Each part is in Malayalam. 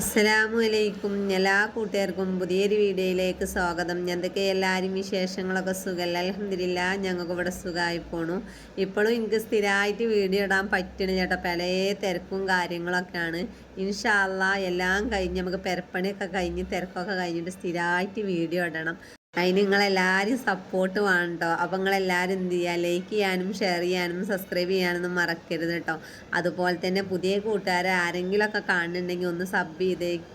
അസ്സലാമു അലൈക്കും എല്ലാ കൂട്ടുകാർക്കും പുതിയൊരു വീഡിയോയിലേക്ക് സ്വാഗതം. എന്തൊക്കെ എല്ലാവരും വിശേഷങ്ങളൊക്കെ സുഖമല്ല അലഹമില്ല ഞങ്ങൾക്ക് ഇവിടെ സുഖമായി പോണു. ഇപ്പോഴും എനിക്ക് സ്ഥിരമായിട്ട് വീഡിയോ ഇടാൻ പറ്റണ ചേട്ടാ പല തിരക്കും കാര്യങ്ങളൊക്കെയാണ്. ഇൻഷാല്ല എല്ലാം കഴിഞ്ഞ് നമുക്ക് പെരപ്പണിയൊക്കെ കഴിഞ്ഞ് തിരക്കൊക്കെ കഴിഞ്ഞിട്ട് സ്ഥിരമായിട്ട് വീഡിയോ ഇടണം. അതിന് നിങ്ങളെല്ലാവരും സപ്പോർട്ട് വേണം കേട്ടോ അപ്പം നിങ്ങളെല്ലാവരും എന്ത് ചെയ്യുക ലൈക്ക് ചെയ്യാനും ഷെയർ ചെയ്യാനും സബ്സ്ക്രൈബ് ചെയ്യാനൊന്നും മറക്കരുത് കേട്ടോ അതുപോലെ തന്നെ പുതിയ കൂട്ടുകാരെ ആരെങ്കിലുമൊക്കെ കാണുന്നുണ്ടെങ്കിൽ ഒന്ന് സബ്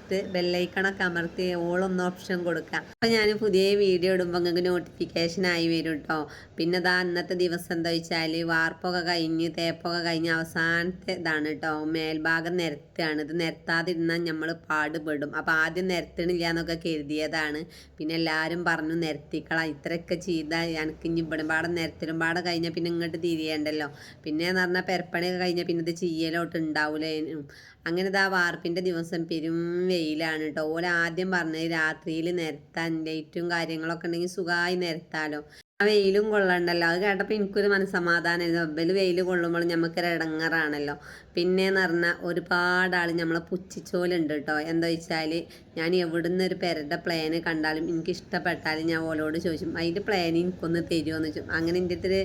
ചെയ്തിട്ട് ബെല്ലൈക്കണൊക്കെ അമർത്തി ഓളൊന്ന് ഓപ്ഷൻ കൊടുക്കുക അപ്പം ഞാൻ പുതിയ വീഡിയോ ഇടുമ്പോൾ നിങ്ങൾക്ക് നോട്ടിഫിക്കേഷൻ ആയി വരും കേട്ടോ പിന്നെ ഇതാ അന്നത്തെ ദിവസം എന്താ വെച്ചാൽ വാർപ്പൊക്കെ കഴിഞ്ഞ് തേപ്പൊക്കെ കഴിഞ്ഞ് അവസാനത്തെ ഇതാണ് കേട്ടോ മേൽഭാഗം നിരത്തുകയാണ് ഇത് നിരത്താതിരുന്നാൽ നമ്മൾ പാടുപെടും. അപ്പം ആദ്യം നിരത്തണില്ല എന്നൊക്കെ കരുതിയതാണ്. പിന്നെ എല്ലാവരും പറഞ്ഞു നിരത്തിക്കളാം ഇത്രയൊക്കെ ചെയ്താൽ എനിക്ക് ഇനി ഇവിടെ പാടെ നിരത്തിലും പാടെ കഴിഞ്ഞാൽ പിന്നെ ഇങ്ങോട്ട് തിരിയേണ്ടല്ലോ. പിന്നെ എന്ന് പറഞ്ഞാൽ പെരപ്പണിയൊക്കെ കഴിഞ്ഞാൽ പിന്നെ ഇത് ചെയ്യലോട്ട് ഉണ്ടാവില്ലേനും അങ്ങനെ ഇതാ വാർപ്പിന്റെ ദിവസം പെരും വെയിലാണ് കേട്ടോ ഓല ആദ്യം പറഞ്ഞത് രാത്രിയിൽ നിരത്താൻ ലൈറ്റും കാര്യങ്ങളൊക്കെ ഉണ്ടെങ്കിൽ സുഖമായി നിരത്താലോ. ആ വെയിലും കൊള്ളണ്ടല്ലോ. അത് കേട്ടപ്പോൾ എനിക്കൊരു മനസ്സമാധാനമായിരുന്നു വെബ്ബൽ വെയിൽ കൊള്ളുമ്പോൾ നമുക്കൊരു ഇടങ്ങറാണല്ലോ പിന്നെന്ന് പറഞ്ഞാൽ ഒരുപാട് ആൾ നമ്മളെ പുച്ഛിച്ചോലുണ്ട് കേട്ടോ എന്താ വെച്ചാൽ ഞാൻ എവിടുന്ന് ഒരു പെരയുടെ പ്ലാന് കണ്ടാലും എനിക്ക് ഇഷ്ടപ്പെട്ടാലും ഞാൻ ഓലോട് ചോദിച്ചു അതിന്റെ പ്ലാൻ എനിക്കൊന്ന് തരുമോ എന്ന് ചോദിച്ചു. അങ്ങനെ എന്റെ അടുത്തൊരു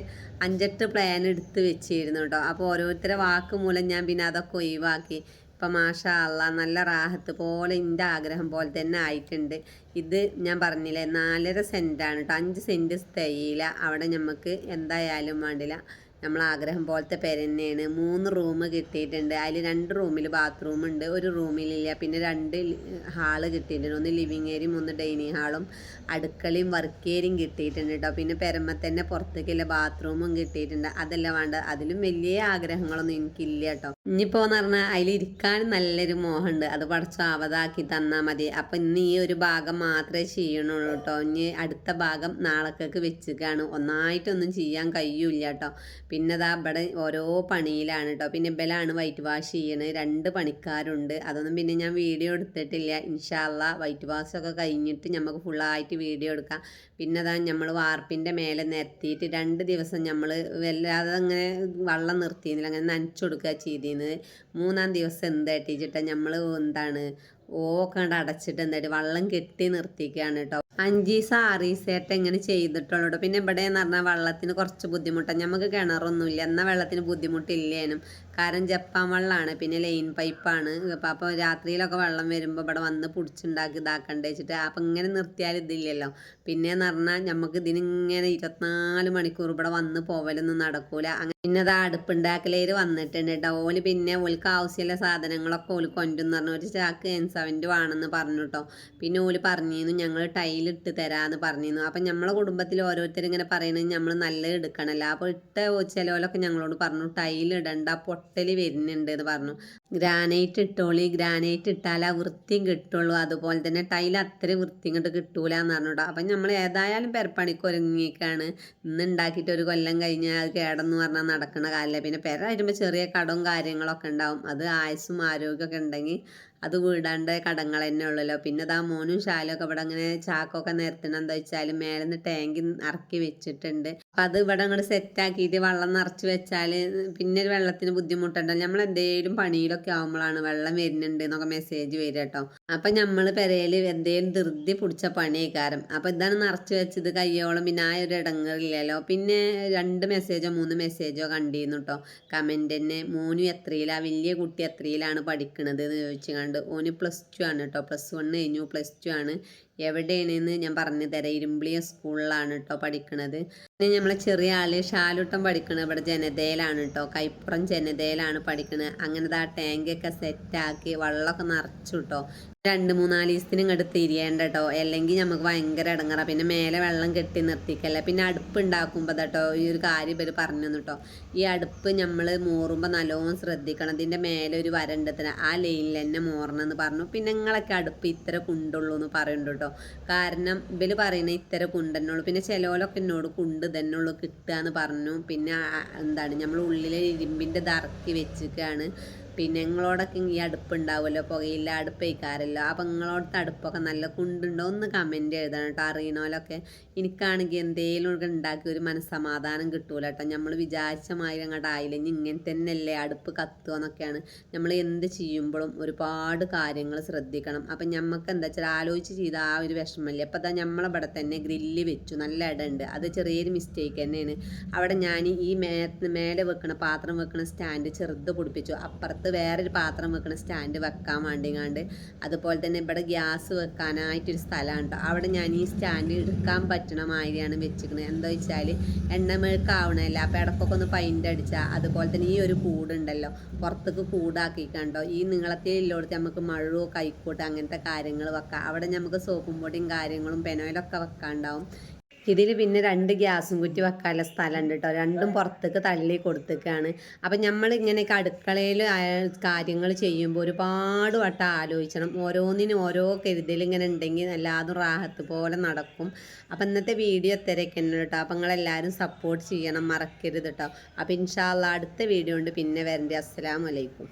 അഞ്ചെട്ട് പ്ലാൻ എടുത്ത് വെച്ചിരുന്നു കേട്ടോ അപ്പോൾ ഓരോരുത്തരെ വാക്ക് മൂലം ഞാൻ പിന്നെ അതൊക്കെ ഒഴിവാക്കി. ഇപ്പം മാഷാ നല്ല റാഹത്ത് പോലെ എന്റെ ആഗ്രഹം പോലെ തന്നെ ആയിട്ടുണ്ട്. ഇത് ഞാൻ പറഞ്ഞില്ലേ നാലര സെന്റാണ് കേട്ടോ അഞ്ച് സെന്റ് തയ്യില അവിടെ നമുക്ക് എന്തായാലും വേണ്ടില്ല. നമ്മൾ ആഗ്രഹം പോലത്തെ പേര് തന്നെയാണ്. മൂന്ന് റൂം കിട്ടിയിട്ടുണ്ട്. അതിൽ രണ്ട് റൂമിൽ ബാത്റൂം ഉണ്ട്. ഒരു റൂമിലില്ല. പിന്നെ രണ്ട് ഹാൾ കിട്ടിയിട്ടുണ്ട്. ഒന്ന് ലിവിങ് ഏരിയയും ഒന്ന് ഡൈനിങ് ഹാളും അടുക്കളയും വർക്ക് ഏരിയയും കിട്ടിയിട്ടുണ്ട് കേട്ടോ പിന്നെ പെരമ്പത്തന്നെ തന്നെ പുറത്തേക്കുള്ള ബാത്റൂമും കിട്ടിയിട്ടുണ്ട്. അതല്ല വേണ്ട അതിലും വലിയ ആഗ്രഹങ്ങളൊന്നും എനിക്കില്ല കേട്ടോ ഇനിയിപ്പോൾ എന്ന് പറഞ്ഞാൽ അതിൽ ഇരിക്കാൻ നല്ലൊരു മോഹമുണ്ട്. അത് പഠിച്ചോ അവതാക്കി തന്നാൽ മതി. അപ്പം ഇന്ന് ഈ ഒരു ഭാഗം മാത്രമേ ചെയ്യണുള്ളൂ കേട്ടോ. ഇനി അടുത്ത ഭാഗം നാളേക്കൊക്കെ വെച്ചിക്കാണ്. ഒന്നായിട്ടൊന്നും ചെയ്യാൻ കഴിയൂല കേട്ടോ. പിന്നെ ദാ ഇവിടെ ഓരോ പണിയിലാണ് കേട്ടോ. പിന്നെ ഇബലാണ് വൈറ്റ് വാഷ് ചെയ്യണത് രണ്ട് പണിക്കാരുണ്ട്. അതൊന്നും പിന്നെ ഞാൻ വീഡിയോ എടുത്തിട്ടില്ല. ഇൻഷാല്ല വൈറ്റ് വാഷ് ഒക്കെ കഴിഞ്ഞിട്ട് നമുക്ക് ഫുള്ളായിട്ട് വീഡിയോ എടുക്കാം. പിന്നെ അതാ നമ്മൾ വാർപ്പിന്റെ മേലെ നിരത്തിയിട്ട് രണ്ട് ദിവസം നമ്മൾ വല്ലാതെ അങ്ങനെ വെള്ളം നിർത്തിയിരുന്നില്ല. അങ്ങനെ നനച്ചു കൊടുക്കുക ചെയ്തിരുന്നത് മൂന്നാം ദിവസം എന്തായിട്ടിച്ചിട്ട് നമ്മൾ എന്താണ്? ഓക്കണ്ട് അടച്ചിട്ട് എന്തായിട്ട് വള്ളം കെട്ടി നിർത്തിക്കുകയാണ് കേട്ടോ അഞ്ചീസ ആറീസേട്ട് എങ്ങനെ ചെയ്തിട്ടുള്ളൂ കേട്ടോ പിന്നെ ഇവിടെ എന്ന് പറഞ്ഞാൽ വെള്ളത്തിന് കുറച്ച് ബുദ്ധിമുട്ടാണ് നമുക്ക് കിണറൊന്നുമില്ല എന്നാൽ വെള്ളത്തിന് ബുദ്ധിമുട്ടില്ലേനും കാരണം ജപ്പാൻ വെള്ളമാണ് പിന്നെ ലൈൻ പൈപ്പാണ്. അപ്പം അപ്പോൾ രാത്രിയിലൊക്കെ വെള്ളം വരുമ്പോൾ ഇവിടെ വന്ന് പിടിച്ചുണ്ടാക്കി ഇതാക്കണ്ടേ വെച്ചിട്ട് അപ്പം ഇങ്ങനെ നിർത്തിയാൽ ഇതില്ലല്ലോ. പിന്നെ എന്ന് പറഞ്ഞാൽ നമുക്ക് ഇതിനിങ്ങനെ ഇരുപത്തിനാല് മണിക്കൂർ ഇവിടെ വന്ന് പോവലൊന്നും നടക്കൂല. പിന്നെ അത് അടുപ്പുണ്ടാക്കലേര് വന്നിട്ടുണ്ട് കേട്ടോ ഓൽ പിന്നെ ഓൽക്ക് ആവശ്യമുള്ള സാധനങ്ങളൊക്കെ ഓൽ കൊണ്ടുവന്ന് പറഞ്ഞു. ഒരു ചാക്ക് എൻ സെവന്റ് വേണമെന്ന് പറഞ്ഞു കേട്ടോ പിന്നെ ഓൽ പറഞ്ഞിരുന്നു ഞങ്ങൾ ടൈലിട്ട് തരാമെന്ന് പറഞ്ഞിരുന്നു. അപ്പം നമ്മളെ കുടുംബത്തിൽ ഓരോരുത്തർ ഇങ്ങനെ പറയണത് നമ്മൾ നല്ല എടുക്കണമല്ലോ അപ്പോൾ ഇട്ട ചിലവരൊക്കെ ഞങ്ങളോട് പറഞ്ഞു ടൈൽ ഇടണ്ട പൊട്ടൽ വരുന്നുണ്ട് എന്ന് പറഞ്ഞു. ഗ്രാനൈറ്റ് ഇട്ടോളി ഗ്രാനൈറ്റ് ഇട്ടാൽ ആ വൃത്തിയും കിട്ടുള്ളൂ. അതുപോലെ തന്നെ ടൈൽ അത്ര വൃത്തി ഇങ്ങോട്ട് കിട്ടൂല എന്ന് പറഞ്ഞിട്ട്. അപ്പം നമ്മൾ ഏതായാലും പെരപ്പണിക്ക് ഒരുങ്ങിയേക്കാണ്. ഇന്ന് ഉണ്ടാക്കിയിട്ട് ഒരു കൊല്ലം കഴിഞ്ഞാൽ അത് കേടെന്ന് പറഞ്ഞാൽ നടക്കണ കാലല്ല. പിന്നെ പെര വരുമ്പോൾ ചെറിയ കടവും കാര്യങ്ങളൊക്കെ ഉണ്ടാവും. അത് ആയുസ്സും ആരോഗ്യമൊക്കെ ഉണ്ടെങ്കിൽ അത് വീടാണ്ട് കടങ്ങൾ തന്നെ ഉള്ളല്ലോ. പിന്നെ ആ മോനും ശാലൊക്കെ ഇവിടെ അങ്ങനെ ചാക്കൊക്കെ നിരത്തണം എന്താ വെച്ചാൽ മേലെ നിന്ന് ടാങ്കി ഇറക്കി വെച്ചിട്ടുണ്ട്. അപ്പം അത് ഇവിടെ അങ്ങോട്ട് സെറ്റാക്കിയിട്ട് വെള്ളം നിറച്ച് വെച്ചാൽ പിന്നെ വെള്ളത്തിന് ബുദ്ധിമുട്ടുണ്ട് നമ്മൾ എന്തെങ്കിലും പണിയിലൊക്കെ ആകുമ്പോഴാണ് വെള്ളം വരുന്നുണ്ട് എന്നൊക്കെ മെസ്സേജ് വരിക കേട്ടോ. അപ്പം നമ്മൾ പെരയിൽ എന്തേലും ധൃതി പിടിച്ച പണിയേക്കാരം. അപ്പം ഇതാണ് നിറച്ച് വെച്ചത് കയ്യോളം പിന്നെ ആ ഒരു ഇടങ്ങളില്ലല്ലോ. പിന്നെ രണ്ട് മെസ്സേജോ മൂന്ന് മെസ്സേജോ കണ്ടിരുന്നു കേട്ടോ. കമന്റ് തന്നെ മോനും എത്രയിലാ? വലിയ കുട്ടി എത്രയിലാണ് പഠിക്കണത്? എന്ന് ചോദിച്ചു കണ്ട് ഓന് പ്ലസ് ടു ആണ് കേട്ടോ പ്ലസ് വൺ കഴിഞ്ഞു. പ്ലസ് ടു ആണ്. എവിടെയാണെന്ന് ഞാൻ പറഞ്ഞു തരാം. ഇരുമ്പിളിയ സ്കൂളിലാണ് കേട്ടോ പഠിക്കണത്. പിന്നെ നമ്മളെ ചെറിയ ആൾ ഷാലുട്ടം പഠിക്കണത് ഇവിടെ ജനതയിലാണ് കേട്ടോ കൈപ്പുറം ജനതയിലാണ് പഠിക്കണത്. അങ്ങനത്തെ ആ ടാങ്കൊക്കെ സെറ്റാക്കി വെള്ളമൊക്കെ നിറച്ചു കേട്ടോ രണ്ട് മൂന്നാൽ ദിവസത്തിന് ഇങ്ങോട്ട് തിരിയേണ്ട കേട്ടോ അല്ലെങ്കിൽ നമുക്ക് ഭയങ്കര ഇടങ്ങറ പിന്നെ മേലെ വെള്ളം കെട്ടി നിർത്തിക്കല്ല. പിന്നെ അടുപ്പ് ഉണ്ടാക്കുമ്പോൾ കേട്ടോ ഈ ഒരു കാര്യം ഇവർ പറഞ്ഞു കേട്ടോ ഈ അടുപ്പ് നമ്മൾ മൂറുമ്പോൾ നല്ലോണം ശ്രദ്ധിക്കണം. ഇതിന്റെ മേലെ ഒരു വരണ്ടത്തിന് ആ ലൈനിൽ തന്നെ മോറണം എന്ന് പറഞ്ഞു. പിന്നെ നിങ്ങളൊക്കെ അടുപ്പ് ഇത്ര കുണ്ടുള്ളൂ എന്ന് പറയുന്നുണ്ട് കേട്ടോ കാരണം ഇവർ പറയുന്നത് ഇത്ര കുണ്ടെന്നുള്ളൂ പിന്നെ ചിലവരൊക്കെ എന്നോട് കുണ്ട് തന്നെ ഉള്ളൂ കിട്ടുക എന്ന് പറഞ്ഞു. പിന്നെ എന്താണ് നമ്മൾ ഉള്ളിലെ ഇരുമ്പിന്റെ ഇത് ഇറക്കി പിന്നെ നിങ്ങളോടൊക്കെ ഈ അടുപ്പ് ഉണ്ടാവുമല്ലോ പുകയില്ല അടുപ്പ് വയ്ക്കാറല്ലോ അപ്പം നിങ്ങളോടത്തെ അടുപ്പൊക്കെ നല്ല കുണ്ടുണ്ടോ? ഒന്ന് കമന്റ് എഴുതണം കേട്ടോ. അറിയണോലൊക്കെ എനിക്കാണെങ്കിൽ എന്തേലും ഉണ്ടാക്കി ഒരു മനസ്സമാധാനം കിട്ടൂല കേട്ടോ. നമ്മൾ വിചാരിച്ച മാതിരി അങ്ങോട്ട് ആയില്ല. ഇനി ഇങ്ങനെ തന്നെയല്ലേ അടുപ്പ് കത്തുക എന്നൊക്കെയാണ്. നമ്മൾ എന്ത് ചെയ്യുമ്പോഴും ഒരുപാട് കാര്യങ്ങൾ ശ്രദ്ധിക്കണം. അപ്പം നമുക്ക് എന്താ വെച്ചാൽ ആലോചിച്ച് ചെയ്ത ആ ഒരു വിഷമമല്ലേ. അപ്പം അതാ നമ്മളിവിടെ തന്നെ ഗ്രില്ല് വെച്ചു. നല്ല ഇടമുണ്ട് അത് ചെറിയൊരു മിസ്റ്റേക്ക് തന്നെയാണ്. അവിടെ ഞാൻ ഈ മേലെ വെക്കണ പാത്രം വെക്കണ സ്റ്റാൻഡ് ചെറുത് പിടിപ്പിച്ചു. അപ്പുറത്ത് വേറൊരു പാത്രം വെക്കണ സ്റ്റാൻഡ് വെക്കാൻ വേണ്ടിങ്ങാണ്ട്. അതുപോലെ തന്നെ ഇവിടെ ഗ്യാസ് വെക്കാനായിട്ടൊരു സ്ഥലമാണ് കേട്ടോ അവിടെ ഞാൻ ഈ സ്റ്റാൻഡ് എടുക്കാൻ പറ്റണ മാതിരിയാണ് വെച്ചിരിക്കുന്നത് എന്താ വെച്ചാൽ എണ്ണമെഴുക്കാവണമല്ല അപ്പോൾ ഇടക്കൊക്കെ ഒന്ന് പൈന്റ് അടിച്ചാൽ അതുപോലെ തന്നെ ഈ ഒരു കൂടുണ്ടല്ലോ പുറത്തേക്ക് കൂടാക്കിക്കണ്ടോ ഈ നീളത്തിലുള്ളടത്ത് നമുക്ക് മഴവോ കൈക്കോട്ട് അങ്ങനത്തെ കാര്യങ്ങൾ വെക്കാം. അവിടെ നമുക്ക് സോപ്പും പൊടിയും കാര്യങ്ങളും പെനോയിലൊക്കെ വെക്കാണ്ടാവും. ഇതിൽ പിന്നെ രണ്ട് ഗ്യാസും കുറ്റി വെക്കാനുള്ള സ്ഥലമുണ്ട് കേട്ടോ രണ്ടും പുറത്തേക്ക് തള്ളി കൊടുത്തേക്കാണ്. അപ്പം നമ്മൾ ഇങ്ങനെ അടുക്കളയിൽ കാര്യങ്ങൾ ചെയ്യുമ്പോൾ ഒരുപാട് വട്ടം ആലോചിക്കണം ഓരോന്നിനും ഓരോ കരുതൽ ഇങ്ങനെ ഉണ്ടെങ്കിൽ എല്ലാതും റാഹത്ത് പോലെ നടക്കും. അപ്പം ഇന്നത്തെ വീഡിയോ ഉണ്ട് കേട്ടോ അപ്പം നിങ്ങളെല്ലാവരും സപ്പോർട്ട് ചെയ്യണം. മറക്കരുത് കേട്ടോ അപ്പം ഇൻഷാല്ല അടുത്ത വീഡിയോ ഉണ്ട് പിന്നെ വരണ്ടേ. അസ്സലാമലൈക്കും